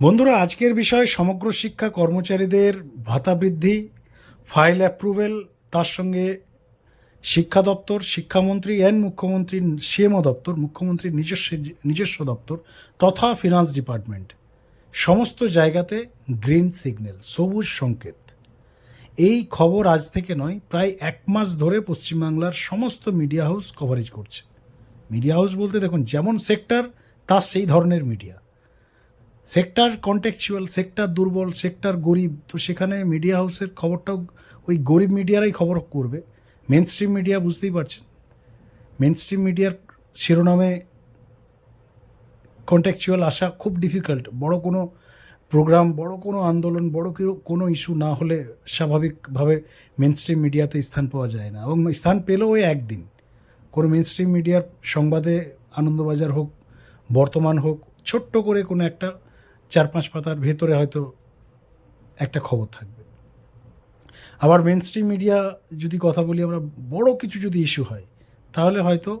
বন্ধুরা, আজকের বিষয় সমগ্র শিক্ষা কর্মচারীদের ভাতা বৃদ্ধি ফাইল অ্যাপ্রুভেল তার সঙ্গে শিক্ষা দপ্তর, শিক্ষামন্ত্রী অ্যান্ড মুখ্যমন্ত্রী সিএমও দপ্তর, মুখ্যমন্ত্রীর নিজস্ব নিজস্ব দপ্তর, তথা ফিনান্স ডিপার্টমেন্ট সমস্ত জায়গাতে গ্রিন সিগন্যাল সবুজ সংকেত। এই খবর আজ থেকে নয়, প্রায় এক মাস ধরে পশ্চিমবাংলার সমস্ত মিডিয়া হাউস কভারেজ করছে। মিডিয়া হাউস বলতে দেখুন, যেমন সেক্টর তার সেই ধরনের মিডিয়া সেক্টর কন্টেকচুয়াল সেক্টর দুর্বল, সেক্টর গরিব, তো সেখানে মিডিয়া হাউসের খবরটাও ওই গরিব মিডিয়ারাই খবর করবে। মেন স্ট্রিম মিডিয়া বুঝতেই পারছেন। মেন স্ট্রিম মিডিয়ার শিরোনামে কন্টেকচুয়াল আসা খুব ডিফিকাল্ট বড় কোনো প্রোগ্রাম বড় কোনো আন্দোলন, বড় কোনো ইস্যু না হলে স্বাভাবিকভাবে মেন স্ট্রিম মিডিয়াতে স্থান পাওয়া যায় না। এবং স্থান পেলেও ওই একদিন। কোনো মেন স্ট্রিম মিডিয়ার সংবাদে আনন্দবাজার হোক, বর্তমান হোক, ছোট্ট করে কোনো একটা চার পাঁচ পাতার ভেতরে হয়তো একটা খবর থাকবে। আবার মেন স্ট্রিম মিডিয়া যদি কথা বলি, আমরা বড় কিছু যদি ইস্যু হয়, তাহলে হয়তো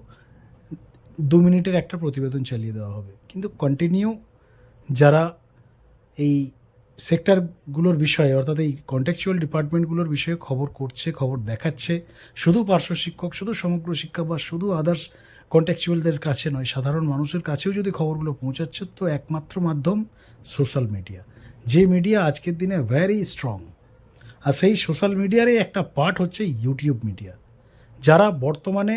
দু মিনিটের একটা প্রতিবেদন চালিয়ে দেওয়া হবে। কিন্তু কন্টিনিউ যারা এই সেক্টরগুলোর বিষয়ে, অর্থাৎ এই কন্টেকচুয়াল ডিপার্টমেন্টগুলোর বিষয়ে খবর করছে, খবর দেখাচ্ছে, শুধু পার্শ্ব শিক্ষক, শুধু সমগ্র শিক্ষা বা শুধু আদার্স কন্টেকচুয়ালদের কাছে নয়, সাধারণ মানুষের কাছেও যদি খবরগুলো পৌঁছাচ্ছে, তো একমাত্র মাধ্যম সোশ্যাল মিডিয়া যে মিডিয়া আজকের দিনে ভ্যারি স্ট্রং আর সেই সোশ্যাল মিডিয়ারই একটা পার্ট হচ্ছে ইউটিউব মিডিয়া যারা বর্তমানে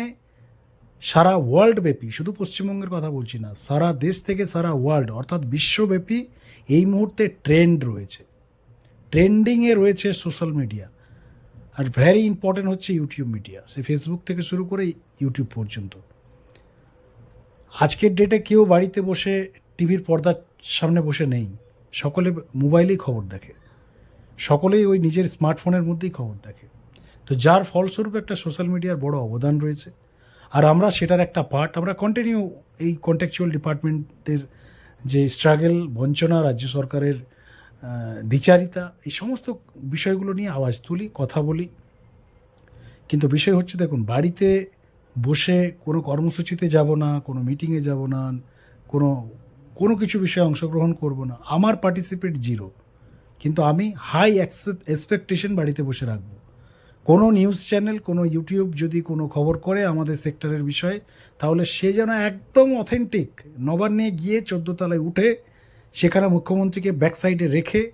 সারা ওয়ার্ল্ড ব্যাপী, শুধু পশ্চিমবঙ্গের কথা বলছি না, সারা দেশ থেকে সারা ওয়ার্ল্ড অর্থাৎ বিশ্বব্যাপী এই মুহূর্তে ট্রেন্ড রয়েছে। ট্রেন্ডিংয়ে রয়েছে সোশ্যাল মিডিয়া আর ভ্যারি ইম্পর্টেন্ট হচ্ছে ইউটিউব মিডিয়া সে ফেসবুক থেকে শুরু করে ইউটিউব পর্যন্ত। আজকের ডেটে কেউ বাড়িতে বসে টিভির পর্দার সামনে বসে নেই। সকলে মোবাইলেই খবর দেখে। সকলেই ওই নিজের স্মার্টফোনের মধ্যেই খবর দেখে। তো যার ফলস্বরূপ একটা সোশ্যাল মিডিয়ার বড় অবদান রয়েছে। আর আমরা সেটার একটা পার্ট আমরা কন্টিনিউ এই কন্টেকচুয়াল ডিপার্টমেন্টের যে স্ট্রাগল বঞ্চনা, রাজ্য সরকারের দ্বিচারিতা, এই সমস্ত বিষয়গুলো নিয়ে আওয়াজ তুলি, কথা বলি। কিন্তু বিষয় হচ্ছে, দেখুন, বাড়িতে বসে কোনো কর্মসূচিতে যাব না, কোনো মিটিংয়ে যাব না, কোনো কোনো কিছু বিষয়ে অংশগ্রহণ করব না। আমার পার্টিসিপেট জিরো কিন্তু আমি হাই এক্সপেকটেশন বাড়িতে বসে রাখব। কোনো নিউজ চ্যানেল কোনো ইউটিউব যদি কোনো খবর করে আমাদের সেক্টরের বিষয়ে, তাহলে সে যেন একদম অথেন্টিক নবান্নে গিয়ে চোদ্দ তলায় উঠে সেখানে মুখ্যমন্ত্রীকে ব্যাক সাইডে রেখে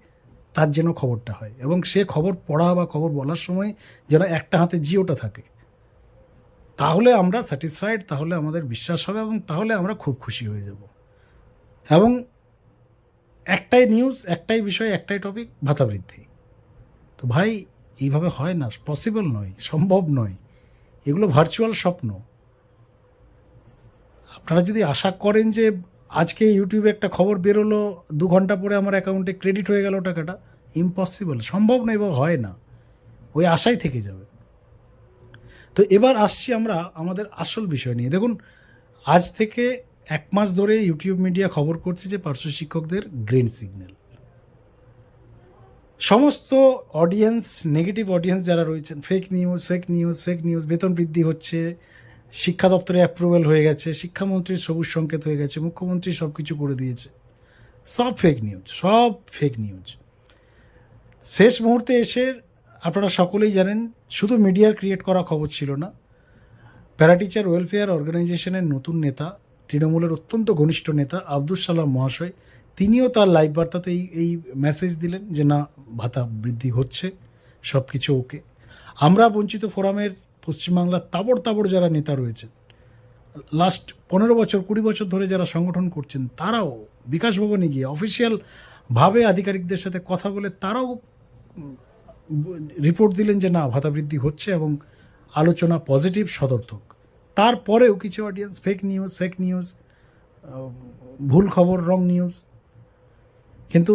তার যেন খবরটা হয়। এবং সে খবর পড়া বা খবর বলার সময় যেন একটা হাতে জিওটা থাকে। তাহলে আমরা স্যাটিসফাইড তাহলে আমাদের বিশ্বাস হবে এবং তাহলে আমরা খুব খুশি হয়ে যাব। এবং একটাই নিউজ একটাই বিষয়, একটাই টপিক ভাতা বৃদ্ধি। তো ভাই, এইভাবে হয় না পসিবল নয়, সম্ভব নয়। এগুলো ভার্চুয়াল স্বপ্ন। আপনারা যদি আশা করেন যে আজকে ইউটিউবে একটা খবর বেরোলো, দু ঘণ্টা পরে আমার অ্যাকাউন্টে ক্রেডিট হয়ে গেল টাকাটা ইম্পসিবল সম্ভব নয় এবং হয় না। ওই আশাই থেকে যাবে। তো এবার আসছি আমরা আমাদের আসল বিষয় নিয়ে। দেখুন, আজ থেকে এক মাস ধরে ইউটিউব মিডিয়া খবর করছে যে পার্শ্ব শিক্ষকদের গ্রিন সিগন্যাল। সমস্ত অডিয়েন্স, নেগেটিভ অডিয়েন্স যারা রয়েছেন fake news fake news fake news বেতন বৃদ্ধি হচ্ছে, শিক্ষা দপ্তরে অ্যাপ্রুভাল হয়ে গেছে, শিক্ষামন্ত্রীর সবুজ সংকেত হয়ে গেছে, মুখ্যমন্ত্রী সব কিছু করে দিয়েছে। সব ফেক নিউজ সব ফেক নিউজ শেষ মুহূর্তে এসে আপনারা সকলেই জানেন, শুধু মিডিয়ার ক্রিয়েট করা খবর ছিল না। প্যারাটিচার ওয়েলফেয়ার অর্গানাইজেশনের নতুন নেতা, তৃণমূলের অত্যন্ত ঘনিষ্ঠ নেতা আব্দুল সালাম মহাশয়, তিনিও তার লাইভ বার্তাতে এই এই মেসেজ দিলেন যে, না, ভাতা বৃদ্ধি হচ্ছে সব কিছু ওকে আমরা বঞ্চিত ফোরামের পশ্চিমবাংলার তাবড় তাবড় যারা নেতা রয়েছেন লাস্ট পনেরো বছর, কুড়ি বছর ধরে যারা সংগঠন করছেন, তারাও বিকাশ ভবনে গিয়ে অফিসিয়ালভাবে আধিকারিকদের সাথে কথা বলে তারাও রিপোর্ট দিলেন যে না ভাতা বৃদ্ধি হচ্ছে এবং আলোচনা পজিটিভ, সদর্থক। তারপরেও কিছু audience fake news fake news ভুল খবর রং নিউজ কিন্তু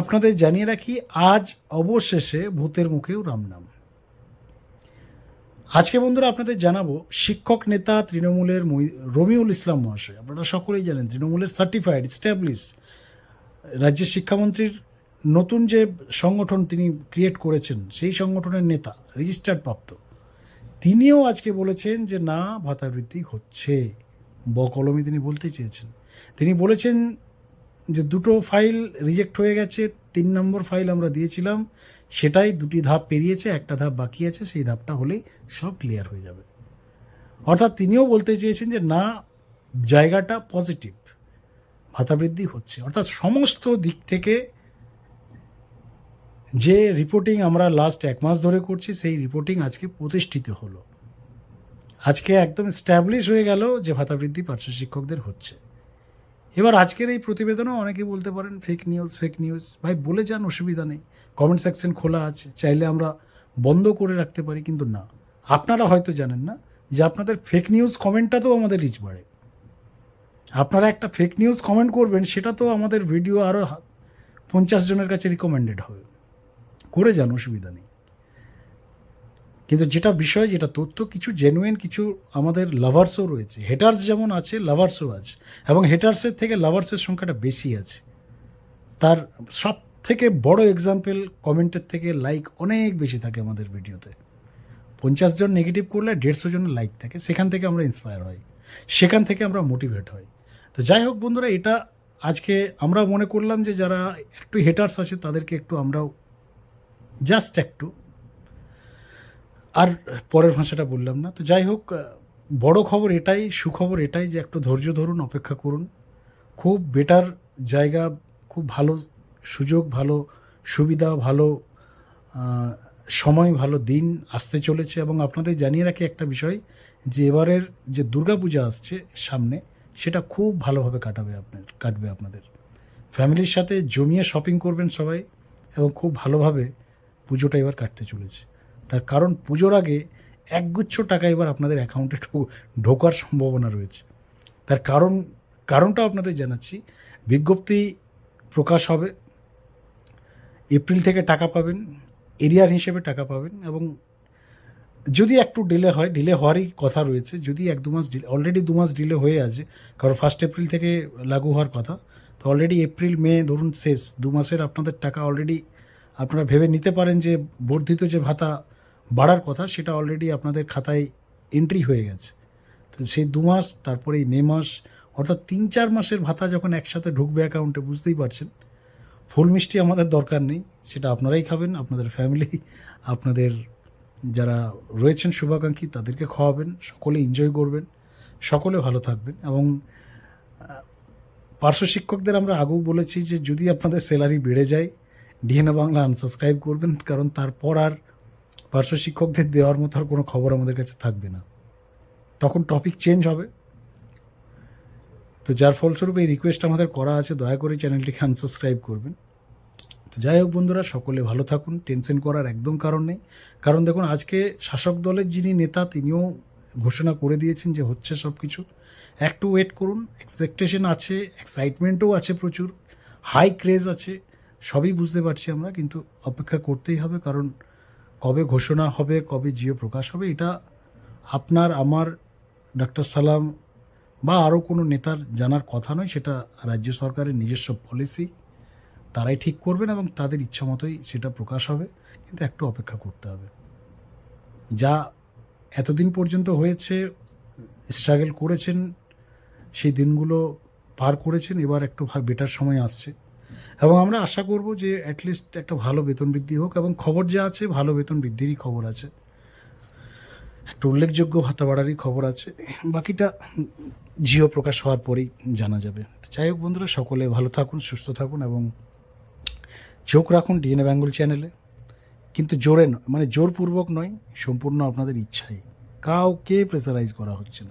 আপনাদের জানিয়ে রাখি, আজ অবশেষে ভূতের মুখেও রাম নাম। আজকে বন্ধুরা আপনাদের জানাব, শিক্ষক নেতা তৃণমূলের রমিউল ইসলাম মহাশয়, আপনারা সকলেই জানেন, তৃণমূলের সার্টিফাইড স্ট্যাবলিশ রাজ্যের শিক্ষামন্ত্রীর নতুন যে সংগঠন তিনি ক্রিয়েট করেছেন, সেই সংগঠনের নেতা রেজিস্টার্ড প্রাপ্ত তিনিও আজকে বলেছেন যে, না ভাতা বৃদ্ধি হচ্ছে। বকলমে তিনি বলতে চেয়েছেন। তিনি বলেছেন যে, দুটো ফাইল রিজেক্ট হয়ে গেছে, তিন নম্বর ফাইল আমরা দিয়েছিলাম, সেটাই দুটি ধাপ পেরিয়েছে, একটা ধাপ বাকি আছে, সেই ধাপটা হলেই সব ক্লিয়ার হয়ে যাবে। অর্থাৎ তিনিও বলতে চেয়েছেন যে, না, জায়গাটা পজিটিভ ভাতা বৃদ্ধি হচ্ছে। অর্থাৎ সমস্ত দিক থেকে যে রিপোর্টিং আমরা লাস্ট এক মাস ধরে করছি, সেই রিপোর্টিং আজকে প্রতিষ্ঠিত হলো। আজকে একদম স্ট্যাবলিশ হয়ে গেল যে ভাতা বৃদ্ধি পার্শ্ব শিক্ষকদের হচ্ছে। এবার আজকের এই প্রতিবেদনও অনেকে বলতে পারেন ফেক নিউজ ফেক নিউজ ভাই, বলে যান, অসুবিধা নেই। কমেন্ট সেকশন খোলা আছে। চাইলে আমরা বন্ধ করে রাখতে পারি, কিন্তু না। আপনারা হয়তো জানেন না যে আপনাদের ফেক নিউজ কমেন্টটাতেও আমাদের রিচ বাড়ে। আপনারা একটা ফেক নিউজ কমেন্ট করবেন, সেটা তো আমাদের ভিডিও আরও পঞ্চাশ জনের কাছে রিকমেন্ডেড হবে। করে যান অসুবিধা নেই। কিন্তু যেটা বিষয়, যেটা তথ্য, কিছু জেনুইন কিছু আমাদের লাভার্সও রয়েছে। হেটার্স যেমন আছে লাভার্সও আছে। এবং হেটার্সের থেকে লাভার্সের সংখ্যাটা বেশি আছে। তার সব থেকে বড় এক্সাম্পল কমেন্টের থেকে লাইক অনেক বেশি থাকে আমাদের ভিডিওতে। পঞ্চাশ জন নেগেটিভ করলে দেড়শো জনের লাইক থাকে। সেখান থেকে আমরা ইন্সপায়ার হই। সেখান থেকে আমরা মোটিভেট হই। তো যাই হোক বন্ধুরা, এটা আজকে আমরা মনে করলাম যে যারা একটু হেটার্স আছে, তাদেরকে একটু আমরাও জাস্ট একটু। আর পরের ভাষাটা বললাম না। তো যাই হোক, বড় খবর এটাই, সুখবর এটাই যে একটু ধৈর্য ধরুন, অপেক্ষা করুন। খুব বেটার জায়গা, খুব ভালো সুযোগ, ভালো সুবিধা, ভালো সময়, ভালো দিন আসতে চলেছে। এবং আপনাদের জানিয়ে রাখি একটা বিষয় যে, এবারের যে দুর্গাপূজা আসছে সামনে, সেটা খুব ভালোভাবে কাটাবে আপনার, কাটবে আপনাদের। ফ্যামিলির সাথে জমিয়ে শপিং করবেন সবাই এবং খুব ভালোভাবে পুজোটা এবার কাটতে চলেছে। তার কারণ পুজোর আগে একগুচ্ছ টাকা এবার আপনাদের অ্যাকাউন্টে ঢোকার সম্ভাবনা রয়েছে। তার কারণ কারণটা আপনাদের জানাচ্ছি। বিজ্ঞপ্তি প্রকাশ হবে, এপ্রিল থেকে টাকা পাবেন, এরিয়ার হিসেবে টাকা পাবেন এবং যদি একটু ডিলে হয় ডিলে হওয়ারই কথা রয়েছে। যদি এক দু মাস ডিলে অলরেডি দু মাস ডিলে হয়ে আছে, কারণ ফার্স্ট এপ্রিল থেকে লাগু হওয়ার কথা, তো অলরেডি এপ্রিল মে ধরুন শেষ, দু মাসের আপনাদের টাকা অলরেডি আপনারা ভেবে নিতে পারেন যে বর্ধিত যে ভাতা বাড়ার কথা, সেটা অলরেডি আপনাদের খাতায় এন্ট্রি হয়ে গেছে। তো সেই দু মাস, তারপরে এই মে মাস, অর্থাৎ তিন চার মাসের ভাতা যখন একসাথে ঢুকবে অ্যাকাউন্টে বুঝতেই পারছেন। ফুল মিষ্টি আমাদের দরকার নেই, সেটা আপনারাই খাবেন, আপনাদের ফ্যামিলি আপনাদের যারা রয়েছেন শুভাকাঙ্ক্ষী, তাদেরকে খাওয়াবেন, সকলে এনজয় করবেন, সকলে ভালো থাকবেন এবং পার্শ্ব শিক্ষকদের আমরা আগেও বলেছি যে যদি আপনাদের স্যালারি বেড়ে যায় ডিএনএ বাংলা আনসাবস্ক্রাইব করবেন, কারণ তারপর আর পার্শ্ব শিক্ষকদের দেওয়ার মতো আর কোনো খবর আমাদের কাছে থাকবে না। তখন টপিক চেঞ্জ হবে। তো যার ফলস্বরূপ এই রিকোয়েস্ট আমাদের করা আছে, দয়া করে চ্যানেলটিকে আনসাবস্ক্রাইব করবেন। তো যাই হোক বন্ধুরা, সকলে ভালো থাকুন টেনশন করার একদম কারণ নেই। কারণ দেখুন, আজকে শাসক দলের যিনি নেতা, তিনিও ঘোষণা করে দিয়েছেন যে হচ্ছে সব কিছু একটু ওয়েট করুন এক্সপেকটেশন আছে এক্সাইটমেন্টও আছে প্রচুর হাই ক্রেজ আছে। সবই বুঝতে পারছি আমরা, কিন্তু অপেক্ষা করতেই হবে, কারণ কবে ঘোষণা হবে, কবে জিও প্রকাশ হবে, এটা আপনার, আমার ডক্টর সালাম বা আরও কোনো নেতার জানার কথা নয়, সেটা রাজ্য সরকারের নিজস্ব পলিসি তারাই ঠিক করবেন এবং তাদের ইচ্ছা মতোই সেটা প্রকাশ হবে, কিন্তু একটু অপেক্ষা করতে হবে। যা এতদিন পর্যন্ত হয়েছে স্ট্রাগল করেছেন, সেই দিনগুলো পার করেছেন, এবার একটু বেটার সময় আসছে। এবং আমরা আশা করব যে অ্যাটলিস্ট একটা ভালো বেতন বৃদ্ধি হোক এবং খবর যা আছে, ভালো বেতন বৃদ্ধিরই খবর আছে। একটা উল্লেখযোগ্য ভাতা বাড়ারই খবর আছে। বাকিটা জিও প্রকাশ হওয়ার পরেই জানা যাবে। যাই হোক বন্ধুরা, সকলে ভালো থাকুন, সুস্থ থাকুন এবং চোখ রাখুন ডিএনএ বেঙ্গল চ্যানেলে কিন্তু জোরে মানে জোরপূর্বক নয়, সম্পূর্ণ আপনাদের ইচ্ছাই। কাউকে প্রেসারাইজ করা হচ্ছে না।